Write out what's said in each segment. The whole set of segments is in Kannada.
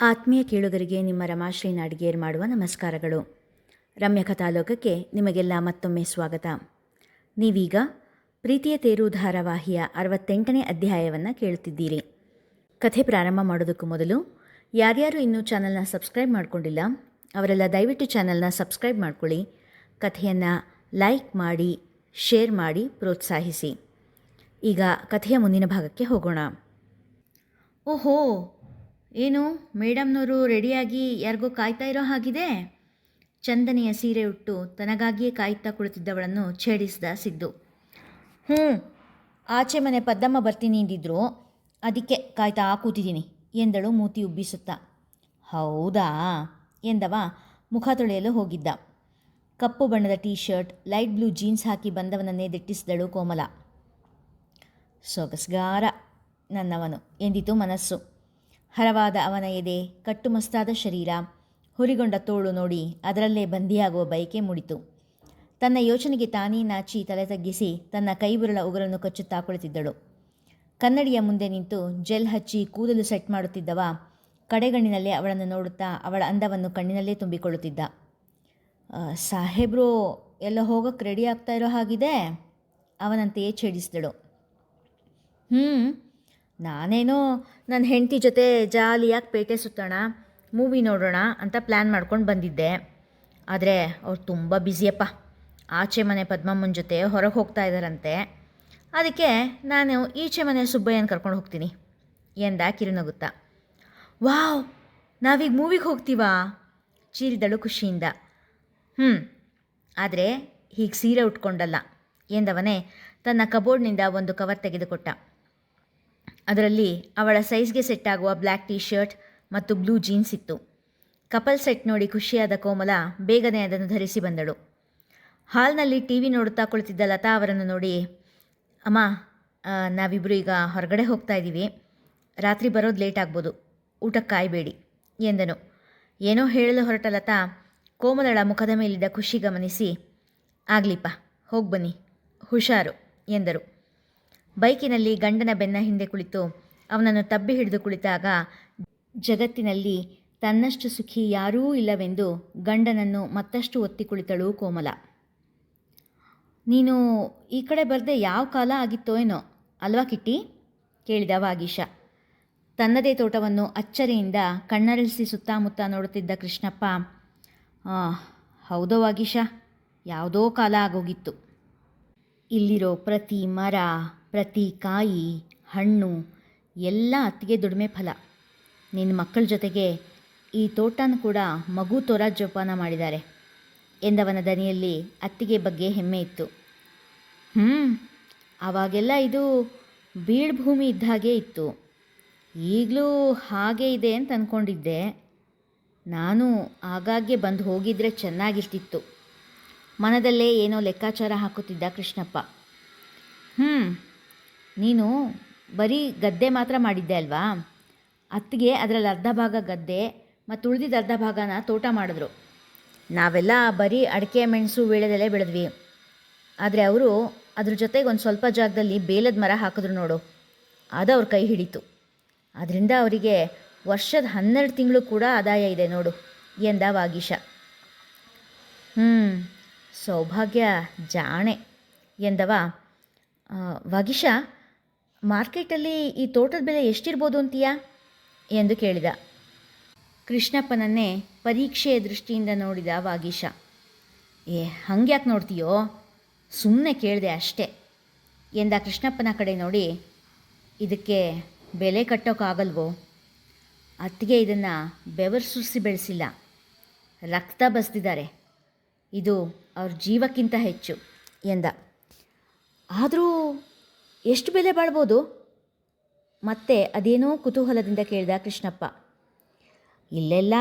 ಆತ್ಮೀಯ ಕೇಳುಗರಿಗೆ ನಿಮ್ಮ ರಮಾಶ್ರೀ ನಾಡಿಗೇರ್ ಮಾಡುವ ನಮಸ್ಕಾರಗಳು. ರಮ್ಯ ಕಥಾಲೋಕಕ್ಕೆ ನಿಮಗೆಲ್ಲ ಮತ್ತೊಮ್ಮೆ ಸ್ವಾಗತ. ನೀವೀಗ ಪ್ರೀತಿಯ ತೇರು ಧಾರಾವಾಹಿಯ ಅರವತ್ತೆಂಟನೇ ಅಧ್ಯಾಯವನ್ನು ಕೇಳುತ್ತಿದ್ದೀರಿ. ಕಥೆ ಪ್ರಾರಂಭ ಮಾಡೋದಕ್ಕೂ ಮೊದಲು ಯಾರ್ಯಾರು ಇನ್ನೂ ಚಾನಲ್ನ ಸಬ್ಸ್ಕ್ರೈಬ್ ಮಾಡಿಕೊಂಡಿಲ್ಲ, ಅವರೆಲ್ಲ ದಯವಿಟ್ಟು ಚಾನಲ್ನ ಸಬ್ಸ್ಕ್ರೈಬ್ ಮಾಡ್ಕೊಳ್ಳಿ. ಕಥೆಯನ್ನು ಲೈಕ್ ಮಾಡಿ, ಶೇರ್ ಮಾಡಿ, ಪ್ರೋತ್ಸಾಹಿಸಿ. ಈಗ ಕಥೆಯ ಮುಂದಿನ ಭಾಗಕ್ಕೆ ಹೋಗೋಣ. ಓಹೋ! ಏನು ಮೇಡಮ್ನವರು ರೆಡಿಯಾಗಿ ಯಾರಿಗೋ ಕಾಯ್ತಾ ಇರೋ ಹಾಗಿದೆ? ಚಂದನೆಯ ಸೀರೆ ಉಟ್ಟು ತನಗಾಗಿಯೇ ಕಾಯ್ತಾ ಕುಳಿತಿದ್ದವಳನ್ನು ಛೇಡಿಸಿದ ಸಿದ್ದು. ಹ್ಞೂ, ಆಚೆ ಮನೆ ಪದ್ದಮ್ಮ ಬರ್ತೀನಿ ಅಂದಿದ್ರು. ಅದಕ್ಕೆ ಕಾಯ್ತಾ ಕೂತಿದ್ದೀನಿ ಎಂದಳು ಮೂತಿ ಉಬ್ಬಿಸುತ್ತಾ. ಹೌದಾ? ಎಂದವ ಮುಖ ತೊಳೆಯಲು ಹೋಗಿದ್ದ. ಕಪ್ಪು ಬಣ್ಣದ T shirt light blue jeans ಹಾಕಿ ಬಂದವನನ್ನೇ ದಿಟ್ಟಿಸಿದಳು ಕೋಮಲ. ಸೊಗಸ್ಗಾರ ನನ್ನವನು ಎಂದಿತು ಮನಸ್ಸು. ಹರವಾದ ಅವನ ಎದೆ ಕಟ್ಟುಮಸ್ತಾದ ಶರೀರ. ಹುರಿಗೊಂಡ ತೋಳು ನೋಡಿ ಅದರಲ್ಲೇ ಬಂದಿಯಾಗುವ ಬಯಕೆ ಮೂಡಿತು. ತನ್ನ ಯೋಚನೆಗೆ ತಾನೇ ನಾಚಿ ತಲೆ ತಗ್ಗಿಸಿ ತನ್ನ ಕೈಬುರಳ ಉಗುರನ್ನು ಕಚ್ಚುತ್ತಾ ಕುಳಿತಿದ್ದಳು. ಕನ್ನಡಿಯ ಮುಂದೆ ನಿಂತು ಜೆಲ್ ಹಚ್ಚಿ ಕೂದಲು ಸೆಟ್ ಮಾಡುತ್ತಿದ್ದವ ಕಡೆಗಣ್ಣಿನಲ್ಲೇ ಅವಳನ್ನು ನೋಡುತ್ತಾ ಅವಳ ಅಂದವನ್ನು ಕಣ್ಣಿನಲ್ಲೇ ತುಂಬಿಕೊಳ್ಳುತ್ತಿದ್ದ. ಸಾಹೇಬ್ರು, ಎಲ್ಲ ಹೋಗೋಕ್ಕೆ ರೆಡಿ ಆಗ್ತಾ ಇರೋ ಹಾಗಿದೆ ಅವನಂತೆಯೇ ಛೇಡಿಸಿದಳು. ಹ್ಞೂ ನಾನೇನೋ ನನ್ನ ಹೆಂಡತಿ ಜೊತೆ ಜಾಲಿಯಾಗಿ ಪೇಟೆ ಸುತ್ತೋಣ ಮೂವಿ ನೋಡೋಣ ಅಂತ ಪ್ಲ್ಯಾನ್ ಮಾಡ್ಕೊಂಡು ಬಂದಿದ್ದೆ. ಆದರೆ ಅವ್ರು ತುಂಬ ಬ್ಯುಸಿಯಪ್ಪ ಆಚೆ ಮನೆ ಪದ್ಮಮ್ಮನ ಜೊತೆ ಹೊರಗೆ ಹೋಗ್ತಾ ಇದ್ದಾರಂತೆ ಅದಕ್ಕೆ ನಾನು ಈಚೆ ಮನೆ ಸುಬ್ಬಯ್ಯನ ಕರ್ಕೊಂಡು ಹೋಗ್ತೀನಿ ಎಂದ ಕಿರುನಗುತ್ತಾ. ವಾವ್, ನಾವೀಗ ಮೂವಿಗೆ ಹೋಗ್ತೀವಾ? ಚೀರಿದಳು ಖುಷಿಯಿಂದ. ಹ್ಞೂ ಆದರೆ ಹೀಗೆ ಸೀರೆ ಉಟ್ಕೊಂಡಲ್ಲ, ಎಂದವನೇ ತನ್ನ ಕಬೋರ್ಡ್ನಿಂದ ಒಂದು ಕವರ್ ತೆಗೆದುಕೊಟ್ಟ. ಅದರಲ್ಲಿ ಅವಳ ಸೈಜ್ಗೆ ಸೆಟ್ ಆಗುವ ಬ್ಲ್ಯಾಕ್ ಟೀ ಶರ್ಟ್ ಮತ್ತು ಬ್ಲೂ ಜೀನ್ಸ್ ಇತ್ತು. ಕಪಲ್ ಸೆಟ್ ನೋಡಿ ಖುಷಿಯಾದ ಕೋಮಲ ಬೇಗನೆ ಅದನ್ನು ಧರಿಸಿ ಬಂದಳು. ಹಾಲ್ನಲ್ಲಿ ಟಿ ವಿ ನೋಡುತ್ತಾ ಕುಳಿತಿದ್ದ ಲತಾ ಅವರನ್ನು ನೋಡಿ, ಅಮ್ಮ ನಾವಿಬ್ಬರು ಈಗ ಹೊರಗಡೆ ಹೋಗ್ತಾ ಇದ್ದೀವಿ ರಾತ್ರಿ ಬರೋದು ಲೇಟ್ ಆಗ್ಬೋದು. ಊಟಕ್ಕೆ ಕಾಯಬೇಡಿ, ಎಂದನು. ಏನೋ ಹೇಳಲು ಹೊರಟ ಲತಾ, ಕೋಮಲಳ ಮುಖದ ಮೇಲಿದ್ದ ಖುಷಿ ಗಮನಿಸಿ, ಆಗ್ಲಿಪ್ಪ, ಹೋಗಿ ಬನ್ನಿ. ಹುಷಾರು, ಎಂದರು. ಬೈಕಿನಲ್ಲಿ ಗಂಡನ ಬೆನ್ನ ಹಿಂದೆ ಕುಳಿತು ಅವನನ್ನು ತಬ್ಬಿ ಹಿಡಿದು ಕುಳಿತಾಗ ಜಗತ್ತಿನಲ್ಲಿ ತನ್ನಷ್ಟು ಸುಖಿ ಯಾರೂ ಇಲ್ಲವೆಂದು ಗಂಡನನ್ನು ಮತ್ತಷ್ಟು ಒತ್ತಿ ಕುಳಿತಳು ಕೋಮಲ. ನೀನು ಈ ಕಡೆ ಬರದೆ ಯಾವ ಕಾಲ ಆಗಿತ್ತೋ ಏನೋ ಅಲ್ವಾ ಕಿಟ್ಟಿ? ಕೇಳಿದ ವಾಗೀಶ. ತನ್ನದೇ ತೋಟವನ್ನು ಅಚ್ಚರಿಯಿಂದ ಕಣ್ಣರಳಿಸಿ ಸುತ್ತಮುತ್ತ ನೋಡುತ್ತಿದ್ದ ಕೃಷ್ಣಪ್ಪ "ಆ, ಹೌದೋ ವಾಗೀಶ ಯಾವುದೋ ಕಾಲ ಆಗೋಗಿತ್ತು. ಇಲ್ಲಿರೋ ಪ್ರತಿ ಮರ ಪ್ರತಿ ಕಾಯಿ, ಹಣ್ಣು ಎಲ್ಲ ಅತ್ತಿಗೆ ದುಡಿಮೆ ಫಲ. ನಿನ್ನ ಮಕ್ಕಳ ಜೊತೆಗೆ ಈ ತೋಟನ ಕೂಡ ಮಗು ತೋರ ಜೋಪಾನ ಮಾಡಿದ್ದಾರೆ. ಎಂದವನ ದನಿಯಲ್ಲಿ ಅತ್ತಿಗೆ ಬಗ್ಗೆ ಹೆಮ್ಮೆ ಇತ್ತು. ಹ್ಞೂ ಆವಾಗೆಲ್ಲ ಇದು ಬೀಳ್ಭೂಮಿ ಇದ್ದ ಹಾಗೆ ಇತ್ತು. ಈಗಲೂ ಹಾಗೆ ಇದೆ ಅಂತ ಅಂದ್ಕೊಂಡಿದ್ದೆ ನಾನು ಆಗಾಗ್ಗೆ ಬಂದು ಹೋಗಿದ್ರೆ ಚೆನ್ನಾಗಿರ್ತಿತ್ತು ಮನದಲ್ಲೇ ಏನೋ ಲೆಕ್ಕಾಚಾರ ಹಾಕುತ್ತಿದ್ದ ಕೃಷ್ಣಪ್ಪ. ಹ್ಞೂ ನೀನು ಬರೀ ಗದ್ದೆ ಮಾತ್ರ ಮಾಡಿದ್ದೆ ಅಲ್ವಾ? ಅತ್ತಿಗೆ ಅದರಲ್ಲಿ ಅರ್ಧ ಭಾಗ ಗದ್ದೆ ಮತ್ತು ಉಳಿದಿದ್ದ ಅರ್ಧ ಭಾಗನ ತೋಟ ಮಾಡಿದ್ರು. ನಾವೆಲ್ಲ ಬರೀ ಅಡಿಕೆ, ಮೆಣಸು ವೀಳ್ಯದೆಲೆ ಬೆಳೆದ್ವಿ. ಆದರೆ ಅವರು ಅದ್ರ ಜೊತೆಗೆ ಒಂದು ಸ್ವಲ್ಪ ಜಾಗದಲ್ಲಿ ಬೇಲದ ಮರ ಹಾಕಿದ್ರು ನೋಡು. ಅದು ಅವ್ರ ಕೈ ಹಿಡಿತು. ಅದರಿಂದ ಅವರಿಗೆ ವರ್ಷದ ಹನ್ನೆರಡು ತಿಂಗಳು ಕೂಡ ಆದಾಯ ಇದೆ ನೋಡು, ಎಂದ ವಾಗೀಶ. ಹ್ಞೂ ಸೌಭಾಗ್ಯ ಜಾಣೆ, ಎಂದವ? ವಾಗೀಶ ಮಾರ್ಕೆಟಲ್ಲಿ ಈ ತೋಟದ ಬೆಲೆ ಎಷ್ಟಿರ್ಬೋದು ಅಂತೀಯಾ? ಎಂದು ಕೇಳಿದ. ಕೃಷ್ಣಪ್ಪನನ್ನೇ ಪರೀಕ್ಷೆಯ ದೃಷ್ಟಿಯಿಂದ ನೋಡಿದ ವಾಗೀಶ. ಏ, ಹಂಗ್ಯಾಕೆ ನೋಡ್ತೀಯೋ? ಸುಮ್ಮನೆ ಕೇಳಿದೆ ಅಷ್ಟೇ, ಎಂದ ಕೃಷ್ಣಪ್ಪನ ಕಡೆ ನೋಡಿ. ಇದಕ್ಕೆ ಬೆಲೆ ಕಟ್ಟೋಕ್ಕಾಗಲ್ವೋ ಅತ್ತಿಗೆ ಇದನ್ನು ಬೆವರು ಸುರಿಸಿ ಬೆಳೆಸಿಲ್ಲ. ರಕ್ತ ಬಸ್ದಿದ್ದಾರೆ. ಇದು ಅವ್ರ ಜೀವಕ್ಕಿಂತ ಹೆಚ್ಚು, ಎಂದ. ಆದರೂ ಎಷ್ಟು ಬೆಲೆ ಬಾಳ್ಬೋದು? ಮತ್ತೆ ಅದೇನೋ ಕುತೂಹಲದಿಂದ ಕೇಳಿದ ಕೃಷ್ಣಪ್ಪ. ಇಲ್ಲೆಲ್ಲ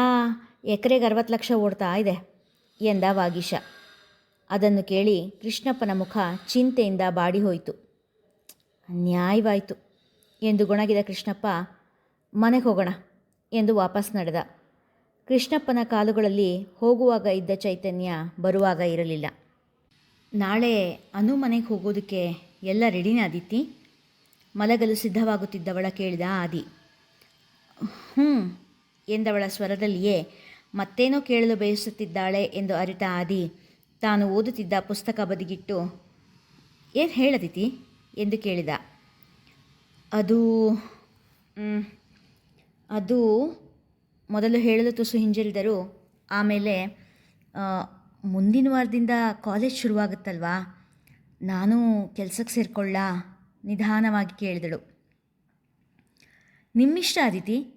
ಎಕರೆಗೆ ಅರವತ್ತು ಲಕ್ಷ ಓಡ್ತಾ ಇದೆ ಎಂದ ವಾಗೀಶ. ಅದನ್ನು ಕೇಳಿ ಕೃಷ್ಣಪ್ಪನ ಮುಖ ಚಿಂತೆಯಿಂದ ಬಾಡಿ ಹೋಯಿತು. ನ್ಯಾಯವಾಯಿತು ಎಂದು ಗೊಣಗಿದ ಕೃಷ್ಣಪ್ಪ, ಮನೆಗೆ ಹೋಗೋಣ ಎಂದು ವಾಪಸ್ ನಡೆದ. ಕೃಷ್ಣಪ್ಪನ ಕಾಲುಗಳಲ್ಲಿ ಹೋಗುವಾಗ ಇದ್ದ ಚೈತನ್ಯ ಬರುವಾಗ ಇರಲಿಲ್ಲ. ನಾಳೆ ಅನು ಮನೆಗೆ ಹೋಗೋದಕ್ಕೆ ಎಲ್ಲ ರೆಡಿನೇ ಆದಿತಿ ಮಲಗಲು ಸಿದ್ಧವಾಗುತ್ತಿದ್ದವಳ ಕೇಳಿದ ಆದಿ. ಹ್ಞೂ ಎಂದವಳ ಸ್ವರದಲ್ಲಿಯೇ ಮತ್ತೇನೋ ಕೇಳಲು ಬಯಸುತ್ತಿದ್ದಾಳೆ ಎಂದು ಅರಿತ ಆದಿ. ತಾನು ಓದುತ್ತಿದ್ದ ಪುಸ್ತಕ ಬದಿಗಿಟ್ಟು, ಏನು ಹೇಳದಿತಿ? ಎಂದು ಕೇಳಿದ. ಅದು ಅದು ಮೊದಲು ಹೇಳಲು ತುಸು ಹಿಂಜರಿದರು ಆಮೇಲೆ ಮುಂದಿನ ವಾರದಿಂದ ಕಾಲೇಜ್ ಶುರುವಾಗುತ್ತಲ್ವಾ? ನಾನು ಕೆಲಸಕ್ಕೆ ಸೇರಿಕೊಳ್ಳ? ನಿಧಾನವಾಗಿ ಕೇಳಿದಳು. ನಿಮ್ಮಿಷ್ಟ ಅದಿತಿ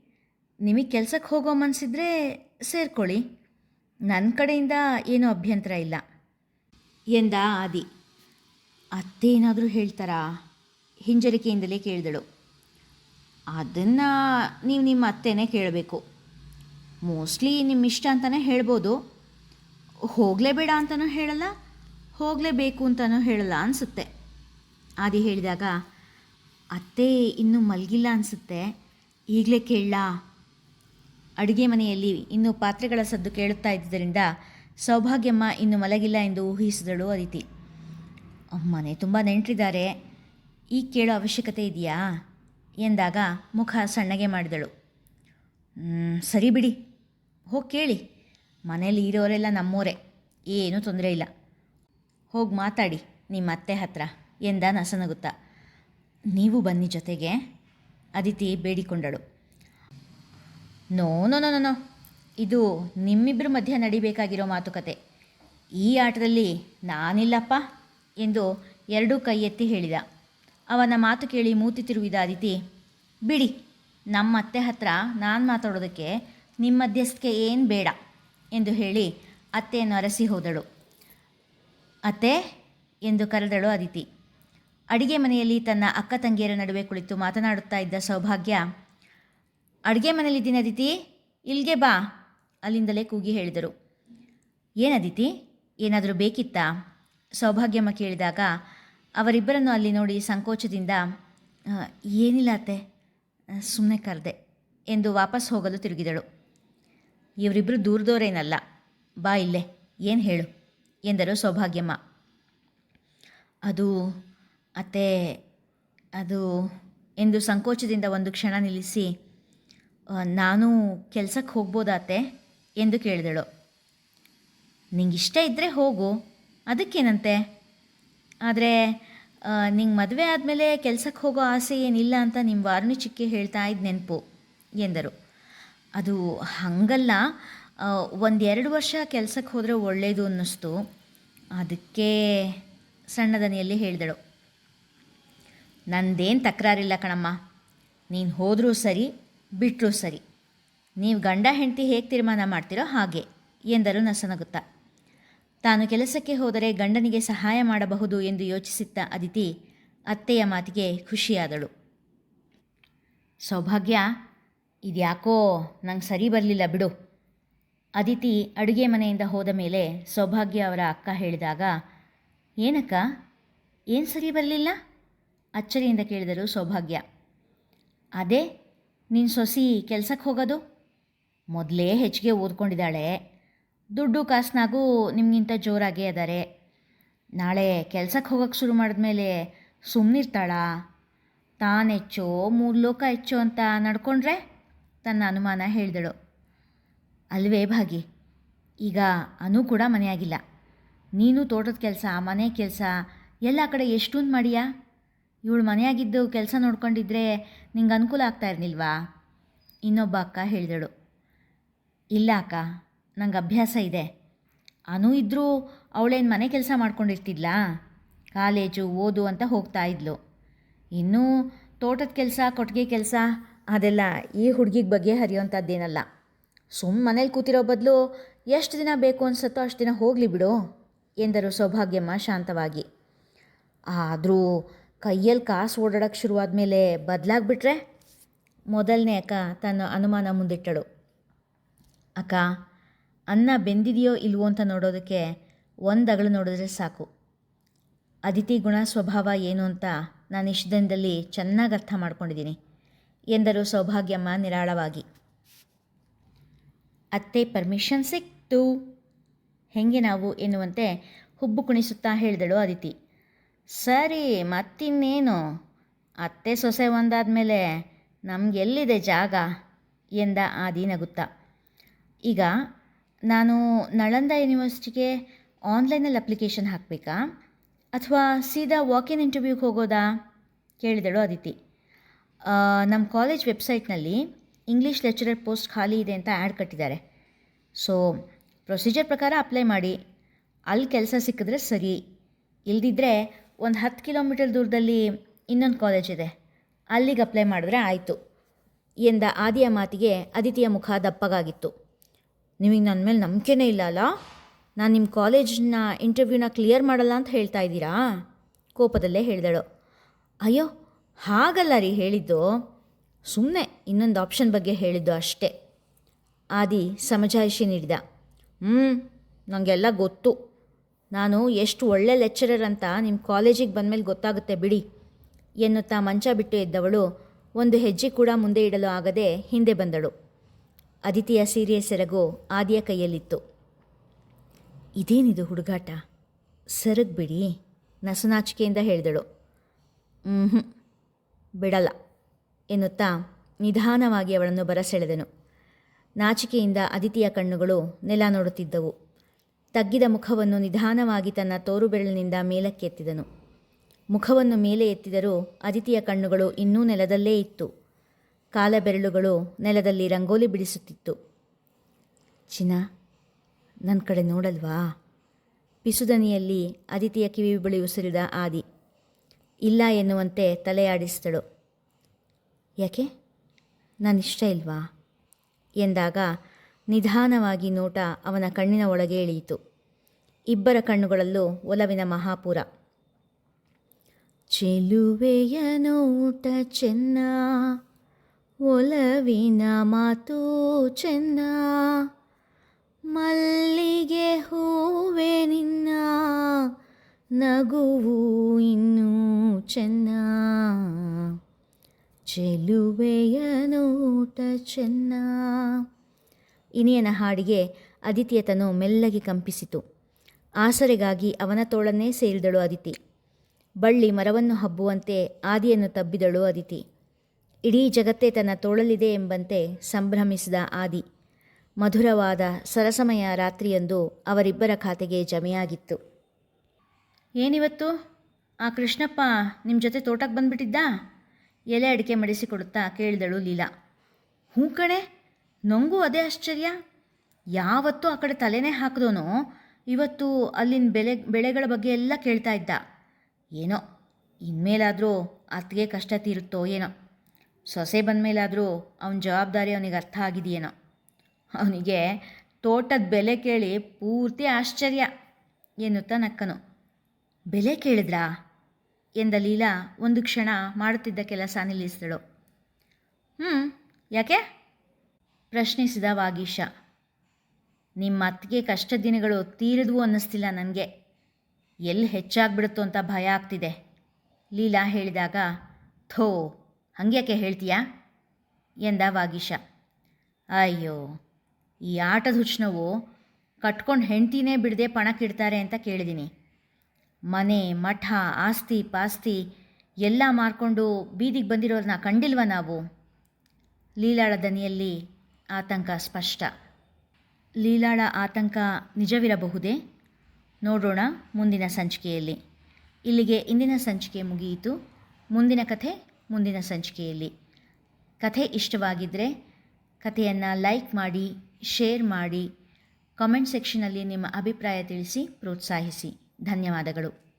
ನಿಮಗೆ ಕೆಲಸಕ್ಕೆ ಹೋಗೋ ಮನಸ್ಸಿದ್ರೆ ಸೇರ್ಕೊಳ್ಳಿ. ನನ್ನ ಕಡೆಯಿಂದ ಏನೂ ಅಭ್ಯಂತರ ಇಲ್ಲ. ಎಂದ ಆದಿ. ಅತ್ತೆ ಏನಾದರೂ ಹೇಳ್ತಾರಾ? ಹಿಂಜರಿಕೆಯಿಂದಲೇ ಕೇಳಿದಳು. ಅದನ್ನು ನೀವು ನಿಮ್ಮ ಅತ್ತೆನೇ ಕೇಳಬೇಕು. ಮೋಸ್ಟ್ಲಿ ನಿಮ್ಮಿಷ್ಟ ಅಂತಲೇ ಹೇಳ್ಬೋದು. ಹೋಗಲೇಬೇಡ ಅಂತಲೂ ಹೇಳಲ್ಲ. ಹೋಗಲೇಬೇಕು ಅಂತಲೂ ಹೇಳಲ್ಲ ಅನಿಸುತ್ತೆ. ಆದಿ ಹೇಳಿದಾಗ ಅತ್ತೆ ಇನ್ನೂ ಮಲಗಿಲ್ಲ ಅನಿಸುತ್ತೆ. ಈಗಲೇ ಕೇಳಲಾ? ಅಡುಗೆ ಮನೆಯಲ್ಲಿ ಇನ್ನೂ ಪಾತ್ರೆಗಳ ಸದ್ದು ಕೇಳುತ್ತಾ ಇದ್ದರಿಂದ ಸೌಭಾಗ್ಯಮ್ಮ ಇನ್ನು ಮಲಗಿಲ್ಲ ಎಂದು ಊಹಿಸಿದಳು ಅದಿತಿ. ಮನೆ ತುಂಬ ನೆಂಟರಿದ್ದಾರೆ. ಈಗ ಕೇಳೋ ಅವಶ್ಯಕತೆ ಇದೆಯಾ? ಎಂದಾಗ ಮುಖ ಸಣ್ಣಗೆ ಮಾಡಿದಳು. "ಮ್, ಸರಿ ಬಿಡಿ. ಹೋಗಿ ಕೇಳಿ. ಮನೇಲಿ ಇರೋರೆಲ್ಲ ನಮ್ಮೋರೆ. ಏನೂ ತೊಂದರೆ ಇಲ್ಲ. ಹೋಗಿ ಮಾತಾಡಿ ನಿಮ್ಮ ಅತ್ತೆ ಹತ್ರ ಎಂದ ನಸನಗುತ್ತಾ. ನೀವು ಬನ್ನಿ ಜೊತೆಗೆ. ಅದಿತಿ ಬೇಡಿಕೊಂಡಳು. ನೋ ನೋ ನೋ ನೋ, ಇದು ನಿಮ್ಮಿಬ್ಬರ ಮಧ್ಯೆ ನಡಿಬೇಕಾಗಿರೋ ಮಾತುಕತೆ. ಈ ಆಟದಲ್ಲಿ ನಾನಿಲ್ಲಪ್ಪ ಎಂದು ಎರಡೂ ಕೈ ಎತ್ತಿ ಹೇಳಿದ. ಅವನ ಮಾತು ಕೇಳಿ ಮೂತಿ ತಿರುವಿದ ಅದಿತಿ ಬಿಡಿ ನಮ್ಮ ಅತ್ತೆ ಹತ್ರ ನಾನು ಮಾತಾಡೋದಕ್ಕೆ ನಿಮ್ಮ ಮಧ್ಯಸ್ಥಿಕೆ ಏನು ಬೇಡ ಎಂದು ಹೇಳಿ ಅತ್ತೆಯನ್ನು ಅರಸಿ ಹೋದಳು. ಅತ್ತೆ ಎಂದು ಕರೆದಳು ಅದಿತಿ. ಅಡಿಗೆ ಮನೆಯಲ್ಲಿ ತನ್ನ ಅಕ್ಕ ತಂಗಿಯರ ನಡುವೆ ಕುಳಿತು ಮಾತನಾಡುತ್ತಾ ಇದ್ದ ಸೌಭಾಗ್ಯ, ಅಡುಗೆ ಮನೆಯಲ್ಲಿದ್ದೀನಿ ಅದಿತಿ, ಇಲ್ಲಿಗೆ ಬಾ, ಅಲ್ಲಿಂದಲೇ ಕೂಗಿ ಹೇಳಿದರು. ಏನದಿತಿ ಏನಾದರೂ ಬೇಕಿತ್ತಾ? ಸೌಭಾಗ್ಯಮ್ಮ ಕೇಳಿದಾಗ, ಅವರಿಬ್ಬರನ್ನು ಅಲ್ಲಿ ನೋಡಿ ಸಂಕೋಚದಿಂದ ಏನಿಲ್ಲ ಅತ್ತೆ ಸುಮ್ಮನೆ ಕರೆದೆ, ಎಂದು ವಾಪಸ್ ಹೋಗಲು ತಿರುಗಿದಳು. ಇವರಿಬ್ಬರು ದೂರದವರೇನಲ್ಲ, ಬಾ ಇಲ್ಲೇ, ಏನು ಹೇಳು? ಎಂದರು ಸೌಭಾಗ್ಯಮ್ಮ. ಅದು ಅತ್ತೆ, ಅದು ಎಂದು ಸಂಕೋಚದಿಂದ ಒಂದು ಕ್ಷಣ ನಿಲ್ಲಿಸಿ ನಾನು ಕೆಲಸಕ್ಕೆ ಹೋಗ್ಬೋದಾ ಅತ್ತೆ? ಎಂದು ಕೇಳಿದಳು. ನಿಂಗಿಷ್ಟ ಇದ್ದರೆ ಹೋಗು, ಅದಕ್ಕೇನಂತೆ? ಆದರೆ ನಿಂಗೆ ಮದುವೆ ಆದಮೇಲೆ ಕೆಲಸಕ್ಕೆ ಹೋಗೋ ಆಸೆ ಏನಿಲ್ಲ ಅಂತ ನಿಮ್ಮ ವಾರ್ಣಿಚಿಕ್ಕೆ ಹೇಳ್ತಾ ಇದ್ದ ನೆನಪು, ಎಂದರು. ಅದು ಹಾಗಲ್ಲ ಒಂದೆರಡು ವರ್ಷ ಕೆಲಸಕ್ಕೆ ಹೋದರೆ ಒಳ್ಳೆಯದು ಅನ್ನಿಸ್ತು. ಅದಕ್ಕೆ ಸಣ್ಣ ದನಿಯಲ್ಲಿ ಹೇಳಿದಳು, ನಂದೇನು ತಕರಾರಿಲ್ಲ ಕಣಮ್ಮ. ನೀನು ಹೋದರೂ ಸರಿ ಬಿಟ್ಟರೂ ಸರಿ. ನೀವು ಗಂಡ ಹೆಂಡತಿ ಹೇಗೆ ತೀರ್ಮಾನ ಮಾಡ್ತೀರೋ ಹಾಗೆ ಎಂದರು ನಸನಗುತ್ತಾ. ತಾನು ಕೆಲಸಕ್ಕೆ ಹೋದರೆ ಗಂಡನಿಗೆ ಸಹಾಯ ಮಾಡಬಹುದು ಎಂದು ಯೋಚಿಸಿದ್ದ ಅದಿತಿ ಅತ್ತೆಯ ಮಾತಿಗೆ ಖುಷಿಯಾದಳು. ಸೌಭಾಗ್ಯ, ಇದ್ಯಾಕೋ ನಂಗೆ ಸರಿ ಬರಲಿಲ್ಲ ಬಿಡು. ಅದಿತಿ ಅಡುಗೆ ಮನೆಯಿಂದ ಹೋದ ಮೇಲೆ ಸೌಭಾಗ್ಯ ಅವರ ಅಕ್ಕ ಹೇಳಿದಾಗ, ಏನಕ್ಕ? ಏನು ಸರಿ ಬರಲಿಲ್ಲ? ಅಚ್ಚರಿಯಿಂದ ಕೇಳಿದರು ಸೌಭಾಗ್ಯ. ಅದೇ ನಿನ್ನ ಸೊಸಿ ಕೆಲಸಕ್ಕೆ ಹೋಗೋದು? ಮೊದಲೇ ಹೆಚ್ಚಿಗೆ ಓದ್ಕೊಂಡಿದ್ದಾಳೆ. ದುಡ್ಡು ಕಾಸ್ನಾಗೂ ನಿಮಗಿಂತ ಜೋರಾಗೇ ಅದಾರೆ. ನಾಳೆ ಕೆಲ್ಸಕ್ಕೆ ಹೋಗೋಕ್ಕೆ ಶುರು ಮಾಡಿದ್ಮೇಲೆ ಸುಮ್ಮನಿರ್ತಾಳಾ ತಾನೆಚ್ಚೋ ಮೂರು ಲೋಕ ಹೆಚ್ಚು ಅಂತ ನಡ್ಕೊಂಡ್ರೆ? ತನ್ನ ಅನುಮಾನ ಹೇಳಿದಳು. ಅಲ್ವೇ ಭಾಗಿ ಈಗ ಅನು ಕೂಡ ಮನೆಯಾಗಿಲ್ಲ. ನೀನು ತೋಟದ ಕೆಲಸ, ಮನೆ ಕೆಲಸ, ಎಲ್ಲ ಕಡೆ ಎಷ್ಟೊಂದು ಮಾಡಿಯಾ? ಇವಳು ಮನೆಯಾಗಿದ್ದು ಕೆಲಸ ನೋಡ್ಕೊಂಡಿದ್ರೆ ನಿಂಗೆ ಅನುಕೂಲ ಆಗ್ತಾ ಇರಲಿಲ್ವಾ ಇನ್ನೊಬ್ಬ ಅಕ್ಕ ಹೇಳಿದಳು. ಇಲ್ಲ ಅಕ್ಕ, ನಂಗೆ ಅಭ್ಯಾಸ ಇದೆ. ಅನು ಇದ್ದರೂ ಅವಳೇನು ಮನೆ ಕೆಲಸ ಮಾಡ್ಕೊಂಡಿರ್ತಿದ್ಲ? ಕಾಲೇಜು, ಓದು ಅಂತ ಹೋಗ್ತಾ ಇದ್ಲು. ಇನ್ನೂ ತೋಟದ ಕೆಲಸ ಕೊಟ್ಟಿಗೆ ಕೆಲಸ ಅದೆಲ್ಲ ಈ ಹುಡುಗಿಗೆ ಬಗ್ಗೆ ಹರಿಯೋಂಥದ್ದೇನಲ್ಲ. ಸುಮ್ಮ ಮನೇಲಿ ಕೂತಿರೋ ಬದಲು ಎಷ್ಟು ದಿನ ಬೇಕು ಅನ್ಸುತ್ತೋ ಅಷ್ಟು ದಿನ ಹೋಗಲಿ ಬಿಡು, ಎಂದರು ಸೌಭಾಗ್ಯಮ್ಮ ಶಾಂತವಾಗಿ. ಆದರೂ ಕೈಯಲ್ಲಿ ಕಾಸು ಓಡಾಡೋಕ್ಕೆ ಶುರುವಾದ ಮೇಲೆ ಬದಲಾಗ್ಬಿಟ್ರೆ ಮೊದಲನೇ ಅಕ್ಕ ತನ್ನ ಅನುಮಾನ ಮುಂದಿಟ್ಟಳು. ಅಕ್ಕ, ಅನ್ನ ಬೆಂದಿದೆಯೋ ಇಲ್ವೋ ಅಂತ ನೋಡೋದಕ್ಕೆ ಒಂದು ಅಗಳು ನೋಡಿದ್ರೆ ಸಾಕು. ಅದಿತಿ ಗುಣ ಸ್ವಭಾವ ಏನು ಅಂತ ನಾನು ಇಷ್ಟು ದಿನದಲ್ಲಿ ಚೆನ್ನಾಗಿ ಅರ್ಥ ಮಾಡ್ಕೊಂಡಿದ್ದೀನಿ, ಎಂದರು ಸೌಭಾಗ್ಯಮ್ಮ ನಿರಾಳವಾಗಿ. ಅತ್ತೆ ಪರ್ಮಿಷನ್ ಸಿಕ್ತು. ಹೆಂಗೆ ನಾವು ಎನ್ನುವಂತೆ ಹುಬ್ಬು ಕುಣಿಸುತ್ತಾ ಹೇಳಿದಳು ಅದಿತಿ ಸರಿ, ಮತ್ತಿನ್ನೇನು? ಅತ್ತೆ ಸೊಸೆ ಒಂದಾದಮೇಲೆ ನಮಗೆಲ್ಲಿದೆ ಜಾಗ? ಎಂದ ಆದಿ ನಗುತ್ತಾ. ಈಗ ನಾನು ನಳಂದ ಯೂನಿವರ್ಸಿಟಿಗೆ ಆನ್ಲೈನಲ್ಲಿ ಅಪ್ಲಿಕೇಶನ್ ಹಾಕಬೇಕಾ? ಅಥವಾ ಸೀದಾ ವಾಕಿನ್ ಇಂಟರ್ವ್ಯೂಗೆ ಹೋಗೋದಾ? ಕೇಳಿದಳು ಅದಿತಿ ನಮ್ಮ ಕಾಲೇಜ್ ವೆಬ್ಸೈಟ್ನಲ್ಲಿ ಇಂಗ್ಲೀಷ್ ಲೆಕ್ಚರರ್ ಪೋಸ್ಟ್ ಖಾಲಿ ಇದೆ ಅಂತ ಆ್ಯಡ್ ಕಟ್ಟಿದ್ದಾರೆ. ಸೊ ಪ್ರೊಸೀಜರ್ ಪ್ರಕಾರ ಅಪ್ಲೈ ಮಾಡಿ. ಅಲ್ಲಿ ಕೆಲಸ ಸಿಕ್ಕಿದ್ರೆ ಸರಿ. ಇಲ್ದಿದ್ರೆ ಒಂದು ಹತ್ತು ಕಿಲೋಮೀಟರ್ ದೂರದಲ್ಲಿ ಇನ್ನೊಂದು ಕಾಲೇಜ್ ಇದೆ. ಅಲ್ಲಿಗೆ ಅಪ್ಲೈ ಮಾಡಿದ್ರೆ ಆಯಿತು. ಎಂದ ಆದಿಯ ಮಾತಿಗೆ ಅದಿತಿಯ ಮುಖ ದಪ್ಪಗಾಗಿತ್ತು. ನಿಮಗೆ ನನ್ನ ಮೇಲೆ ನಂಬಿಕೆನೇ ಇಲ್ಲ ಅಲ್ಲ ನಾನು ನಿಮ್ಮ ಕಾಲೇಜ್ನ ಇಂಟರ್ವ್ಯೂನ ಕ್ಲಿಯರ್ ಮಾಡಲ್ಲ ಅಂತ ಹೇಳ್ತಾ ಇದ್ದೀರಾ? ಕೋಪದಲ್ಲೇ ಹೇಳಿದಳು. ಅಯ್ಯೋ, ಹಾಗಲ್ಲ ರೀ ಹೇಳಿದ್ದು. ಸುಮ್ಮನೆ ಇನ್ನೊಂದು ಆಪ್ಷನ್ ಬಗ್ಗೆ ಹೇಳಿದ್ದು ಅಷ್ಟೇ. ಆದಿ ಸಮಜಾಯಿಷಿ ನೀಡಿದ ಹ್ಞೂ ನನಗೆಲ್ಲ ಗೊತ್ತು. ನಾನು ಎಷ್ಟು ಒಳ್ಳೆ ಲೆಕ್ಚರರ್ ಅಂತ ನಿಮ್ಮ ಕಾಲೇಜಿಗೆ ಬಂದಮೇಲೆ ಗೊತ್ತಾಗುತ್ತೆ ಬಿಡಿ, ಎನ್ನುತ್ತಾ ಮಂಚ ಬಿಟ್ಟು ಎದ್ದವಳು ಒಂದು ಹೆಜ್ಜೆ ಕೂಡ ಮುಂದೆ ಇಡಲು ಆಗದೆ ಹಿಂದೆ ಬಂದಳು. ಅದಿತಿಯ ಸೀರೆಯ ಸೆರಗು ಆದಿಯ ಕೈಯಲ್ಲಿತ್ತು. ಇದೇನಿದು ಹುಡುಗಾಟ? ಸೆರಗ್ಬಿಡಿ, ನಸುನಾಚಿಕೆಯಿಂದ ಹೇಳಿದಳು. ಹ್ಞೂ ಬಿಡಲ್ಲ. ಎನ್ನುತ್ತಾ ನಿಧಾನವಾಗಿ ಅವಳನ್ನು ಬರಸೆಳೆದನು. ನಾಚಿಕೆಯಿಂದ ಅದಿತಿಯ ಕಣ್ಣುಗಳು ನೆಲ ನೋಡುತ್ತಿದ್ದವು. ತಗ್ಗಿದ ಮುಖವನ್ನು ನಿಧಾನವಾಗಿ ತನ್ನ ತೋರು ಬೆರಳಿನಿಂದ ಮೇಲಕ್ಕೆತ್ತಿದನು ಮುಖವನ್ನು ಮೇಲೆ ಎತ್ತಿದರೂ ಅದಿತಿಯ ಕಣ್ಣುಗಳು ಇನ್ನೂ ನೆಲದಲ್ಲೇ ಇತ್ತು. ಕಾಲ ಬೆರಳುಗಳು ನೆಲದಲ್ಲಿ ರಂಗೋಲಿ ಬಿಡಿಸುತ್ತಿತ್ತು. ಚಿನ್ನ ನನ್ನ ಕಡೆ ನೋಡಲ್ವಾ? ಪಿಸುದನಿಯಲ್ಲಿ ಅದಿತಿಯ ಕಿವಿ ಬಳಿ ಉಸಿರಿದ ಆದಿ. ಇಲ್ಲ ಎನ್ನುವಂತೆ ತಲೆಯಾಡಿಸಿದಳು. ಯಾಕೆ? ನಾನಿಷ್ಟ ಇಲ್ವಾ? ಎಂದಾಗ ನಿಧಾನವಾಗಿ ನೋಟ ಅವನ ಕಣ್ಣಿನ ಒಳಗೆ ಇಳಿಯಿತು. ಇಬ್ಬರ ಕಣ್ಣುಗಳಲ್ಲೂ ಒಲವಿನ ಮಹಾಪುರ. ಚೆಲುವೆಯ ನೋಟ ಚೆನ್ನ, ಒಲವಿನ ಮಾತು ಚೆನ್ನ, ಮಲ್ಲಿಗೆ ಹೂವೆ ನಿನ್ನ, ನಗುವು ಇನ್ನೂ ಚೆನ್ನ. ಚೆಲುವೆಯ ನೋಟ ಚೆನ್ನ. ಇನಿಯನ ಹಾಡಿಗೆ ಅದಿತಿಯ ತನು ಮೆಲ್ಲಗೆ ಕಂಪಿಸಿತು. ಆಸರೆಗಾಗಿ ಅವನ ತೋಳನ್ನೇ ಸೇರಿದಳು ಅದಿತಿ ಬಳ್ಳಿ ಮರವನ್ನು ಹಬ್ಬುವಂತೆ ಆದಿಯನ್ನು ತಬ್ಬಿದಳು ಅದಿತಿ ಇಡೀ ಜಗತ್ತೇ ತನ್ನ ತೋಳಲಿದೆ ಎಂಬಂತೆ ಸಂಭ್ರಮಿಸಿದ ಆದಿ. ಮಧುರವಾದ ಸರಸಮಯ ರಾತ್ರಿಯಂದು ಅವರಿಬ್ಬರ ಖಾತೆಗೆ ಜಮೆಯಾಗಿತ್ತು. ಏನಿವತ್ತು? ಆ ಕೃಷ್ಣಪ್ಪ ನಿಮ್ಮ ಜೊತೆ ತೋಟಕ್ಕೆ ಬಂದ್ಬಿಟ್ಟಿದ್ದಾ? ಎಲೆ ಅಡಿಕೆ ಮಡಿಸಿಕೊಡುತ್ತಾ ಕೇಳಿದಳು ಲೀಲಾ. ಹ್ಞೂ ಕಣೆ ನನಗೂ ಅದೇ ಆಶ್ಚರ್ಯ. ಯಾವತ್ತೂ ಆ ಕಡೆ ತಲೆನೇ ಹಾಕಿದೋನೋ, ಇವತ್ತು ಅಲ್ಲಿನ ಬೆಲೆ, ಬೆಳೆಗಳ ಬಗ್ಗೆ ಎಲ್ಲ ಕೇಳ್ತಾ ಇದ್ದ. ಏನೋ, ಇನ್ಮೇಲಾದರೂ ಅತ್ತಿಗೆ ಕಷ್ಟ ತೀರುತ್ತೋ ಏನೋ. ಸೊಸೆ ಬಂದಮೇಲಾದರೂ ಅವನ ಜವಾಬ್ದಾರಿ ಅವನಿಗೆ ಅರ್ಥ ಆಗಿದೆಯೇನೋ. ಅವನಿಗೆ ತೋಟದ ಬೆಲೆ ಕೇಳಿ ಪೂರ್ತಿ ಆಶ್ಚರ್ಯ ಎನ್ನುತ್ತಾ ನಕ್ಕನು. ಬೆಲೆ ಕೇಳಿದ್ರಾ? ಎಂದ ಲೀಲಾ ಒಂದು ಕ್ಷಣ ಮಾಡುತ್ತಿದ್ದ ಕೆಲಸ ನಿಲ್ಲಿಸಿದಳು. ಹ್ಞೂ ಯಾಕೆ? ಪ್ರಶ್ನಿಸಿದ ವಾಗೀಶ. ನಿಮ್ಮ ಅತ್ತಿಗೆ ಕಷ್ಟ ದಿನಗಳು ತೀರಿದ್ವು ಅನ್ನಿಸ್ತಿಲ್ಲ ನನಗೆ. ಎಲ್ಲಿ ಹೆಚ್ಚಾಗ್ಬಿಡುತ್ತೋ ಅಂತ ಭಯ ಆಗ್ತಿದೆ. ಲೀಲಾ ಹೇಳಿದಾಗ, ಥೋ, ಹಂಗ್ಯಾಕೆ ಹೇಳ್ತೀಯಾ? ಎಂದ ವಾಗೀಶ. ಅಯ್ಯೋ, ಈ ಆಟದ ಹುಚ್ಚನವು ಕಟ್ಕೊಂಡು ಹೆಂಡ್ತಿನೇ ಬಿಡದೆ ಪಣಕ್ಕಿಡ್ತಾರೆ ಅಂತ ಕೇಳಿದ್ದೀನಿ ಮನೆ, ಮಠ, ಆಸ್ತಿ, ಪಾಸ್ತಿ ಎಲ್ಲ ಮಾರ್ಕೊಂಡು ಬೀದಿಗೆ ಬಂದಿರೋದನ್ನ ಕಂಡಿಲ್ವ ನಾವು? ಲೀಲಾಳ ದನಿಯಲ್ಲಿ ಆತಂಕ ಸ್ಪಷ್ಟ. ಲೀಲಾಳ ಆತಂಕ ನಿಜವಿರಬಹುದೇ? ನೋಡೋಣ ಮುಂದಿನ ಸಂಚಿಕೆಯಲ್ಲಿ. ಇಲ್ಲಿಗೆ ಇಂದಿನ ಸಂಚಿಕೆ ಮುಗಿಯಿತು. ಮುಂದಿನ ಕಥೆ ಮುಂದಿನ ಸಂಚಿಕೆಯಲ್ಲಿ. ಕಥೆ ಇಷ್ಟವಾಗಿದ್ದರೆ ಕಥೆಯನ್ನು ಲೈಕ್ ಮಾಡಿ, ಶೇರ್ ಮಾಡಿ, ಕಾಮೆಂಟ್ ಸೆಕ್ಷನಲ್ಲಿ ನಿಮ್ಮ ಅಭಿಪ್ರಾಯ ತಿಳಿಸಿ, ಪ್ರೋತ್ಸಾಹಿಸಿ. ಧನ್ಯವಾದಗಳು.